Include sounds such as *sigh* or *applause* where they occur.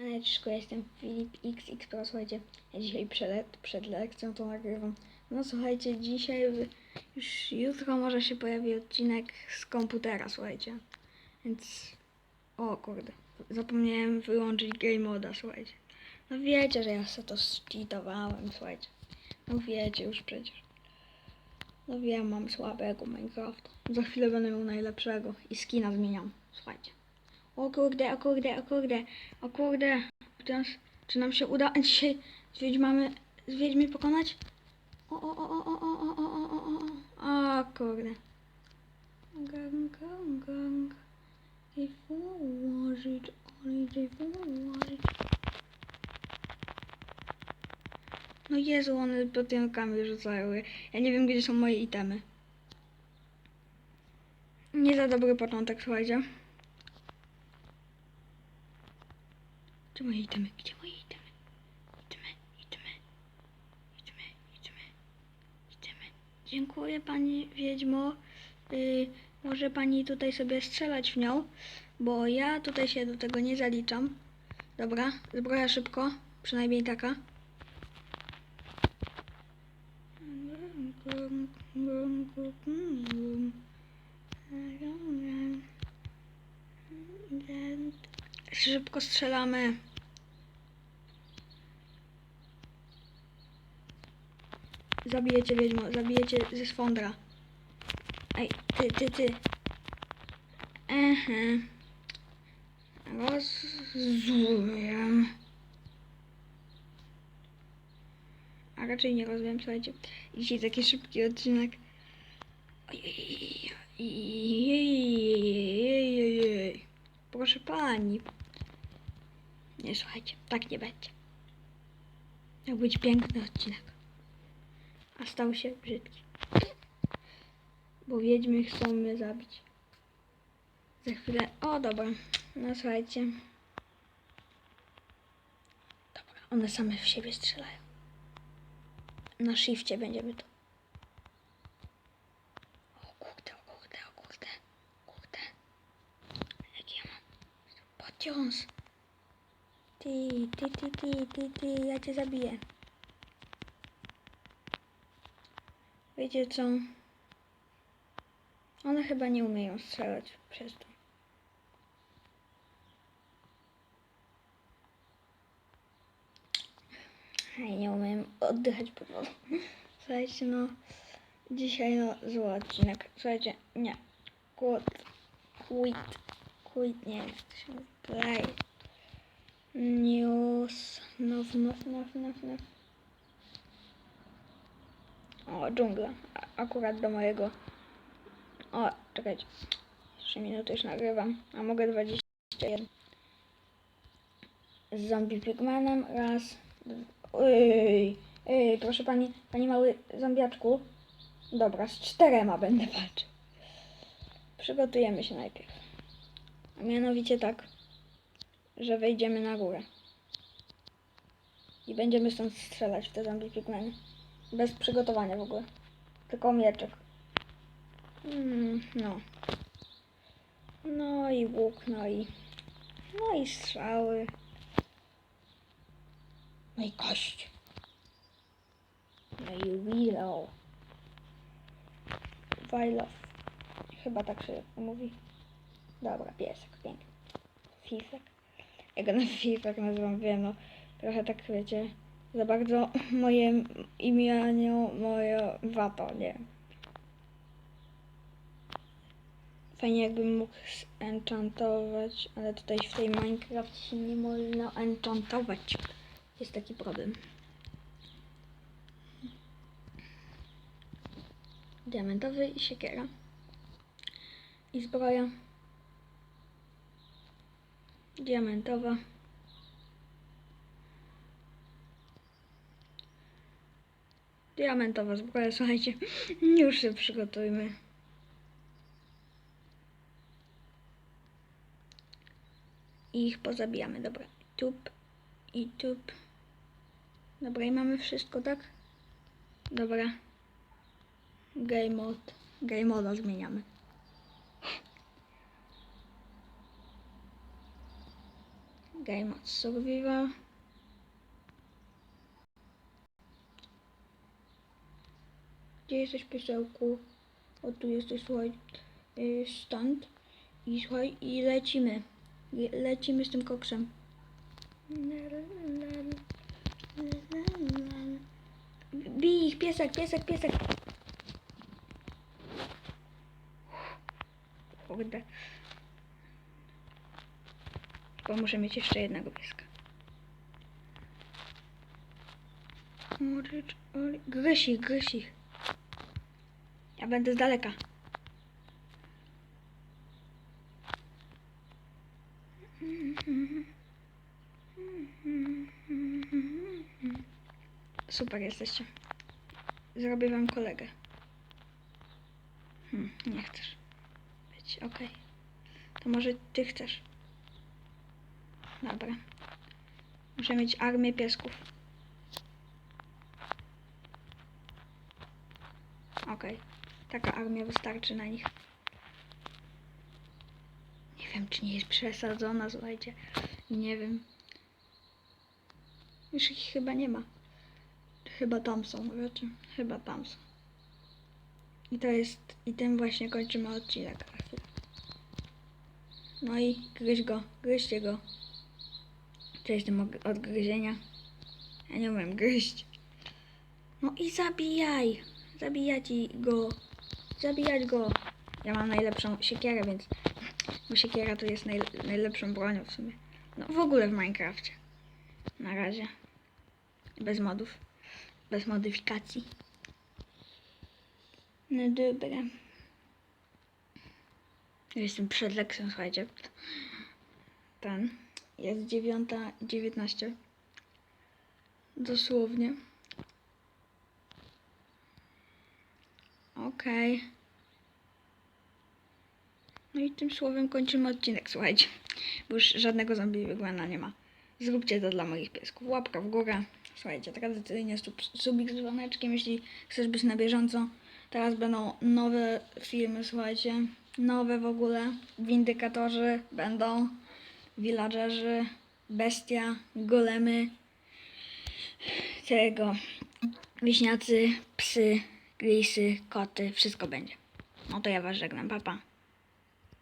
Siemaneczko, jestem Filip XX słuchajcie, ja dzisiaj przed, przed lekcją to nagrywam. No słuchajcie, dzisiaj, już jutro może się pojawi odcinek z komputera, słuchajcie. Więc, o kurde, zapomniałem wyłączyć game moda, słuchajcie. No wiecie, że ja sobie to cheatowałem, słuchajcie. No wiecie już przecież. No wiem, mam słabego Minecrafta. Za chwilę będę miał najlepszego i skina zmieniam, słuchajcie. O kurde, o kurde, o kurde, o kurde. Teraz, czy nam się uda *laughs* dzisiaj z wiedźmami, z wiedźmi pokonać? O, o, o, o, o, o, o, o, o, o, o, o kurde. Gang, gang, gang. If was it, only if was it. No Jezu, one potynkami rzucają. Ja nie wiem, gdzie są moje itemy. Nie za dobry początek, słuchajcie. Gdzie moje itemy? Gdzie moje itemy? Itemy, itemy, itemy, itemy, itemy. Dziękuję pani Wiedźmo. Y, może pani tutaj sobie strzelać w nią, bo ja tutaj się do tego nie zaliczam. Dobra, zbroja szybko, przynajmniej taka. Szybko strzelamy. Zabijecie wiedźmo, zabijecie ze swądra. Ej, ty, ty, ty. Aha. Rozumiem. A raczej nie rozumiem, słuchajcie. Dzisiaj taki szybki odcinek. Ojej, ojej, Proszę pani. Nie słuchajcie, tak nie będzie. Miał być piękny odcinek. A stał się brzydki. Bo wiedźmy chcą mnie zabić. Za chwilę. O, dobra. No słuchajcie. Dobra, one same w siebie strzelają. Na shifcie będziemy tu. O kurde, o kurde, o kurde. Jaki ja mam pociąż. Ty, ty, ty, ty, ty, ty, ja cię zabiję. Wiecie co? One chyba nie umieją strzelać przez to. Hej, nie umiem oddychać po prostu. Słuchajcie, no. Dzisiaj no zły odcinek. Słuchajcie, nie. Quit. Quit. Quit, nie. jak to się mówi? Play. News. Now, now, now, now, now. O, dżungla. Akurat do mojego. O, czekajcie. Jeszcze minutę już nagrywam. A mogę 21. Z zombie pigmanem. Raz. Ej, ej, proszę pani, pani mały zombiaczku. Dobra, z czterema będę walczył. Przygotujemy się najpierw. A mianowicie tak, że wejdziemy na górę. I będziemy stąd strzelać w te zombie pigmeny. Bez przygotowania w ogóle. Tylko mieczek. Mm, no. No i łuk, no i... No i strzały. No i kość. No i willow. Willow. Chyba tak się mówi. Dobra, piesek, piękny. Fifek. Ja na Fifek nazywam, wiem, no. Trochę tak, wiecie, za bardzo moje imieniu, moje wato, nie. Fajnie jakbym mógg enchantować, ale tutaj w tej Minecraft się nie wolno enchantować. Jest taki problem. Diamentowy i siekiera. I zbroja. Diamentowa. Diamentowa zbroja, słuchajcie. Już się przygotujmy. I ich pozabijamy, dobra. Tup i tup. Dobra, i mamy wszystko, tak? Dobra. Game mode. Game moda zmieniamy. Game Mode Survival. Gdzie jesteś, piesełku? O, tu jesteś, słuchaj, yy, stąd. I słuchaj, i lecimy. Le- Lecimy z tym koksem. Bij ich, piesek, piesek, piesek. Kurde. Bo muszę mieć jeszcze jednego pieska. Gryź ich, gryź ich. Będę z daleka. Super jesteście. Zrobię wam kolegę. Hmm, nie chcesz być, okej. To może ty chcesz. Dobra. Muszę mieć armię piesków. Okej. Taka armia wystarczy na nich. Nie wiem, czy nie jest przesadzona, słuchajcie. Nie wiem. Już ich chyba nie ma. Chyba tam są, wiecie? Chyba tam są. I to jest... I tym właśnie kończymy odcinek. No i gryź go. Gryźcie go. To jestem od gryzienia. Ja nie umiem gryźć. No i zabijaj. Zabijać go. Zabijać go. Ja mam najlepszą siekierę, więc... Bo siekiera to jest naj, najlepszą bronią w sumie. No w ogóle w Minecrafcie. Na razie. Bez modów. Bez modyfikacji. No dobra. Jestem przed lekcją, słuchajcie. Ten. Jest dziewiąta dziewiętnaście. Dosłownie. Okej. No i tym słowem kończymy odcinek, słuchajcie. Bo już żadnego zombie wygląda nie ma. Zróbcie to dla moich piesków. Łapka w górę. Słuchajcie, tradycyjnie sub, subik z dzwoneczkiem, jeśli chcesz być na bieżąco. Teraz będą nowe filmy, słuchajcie. Nowe w ogóle. Windykatorzy będą. Villagerzy. Bestia. Golemy. Tego. Wiśniacy. Psy. Grisy. Koty. Wszystko będzie. No to ja was żegnam. Papa. Pa.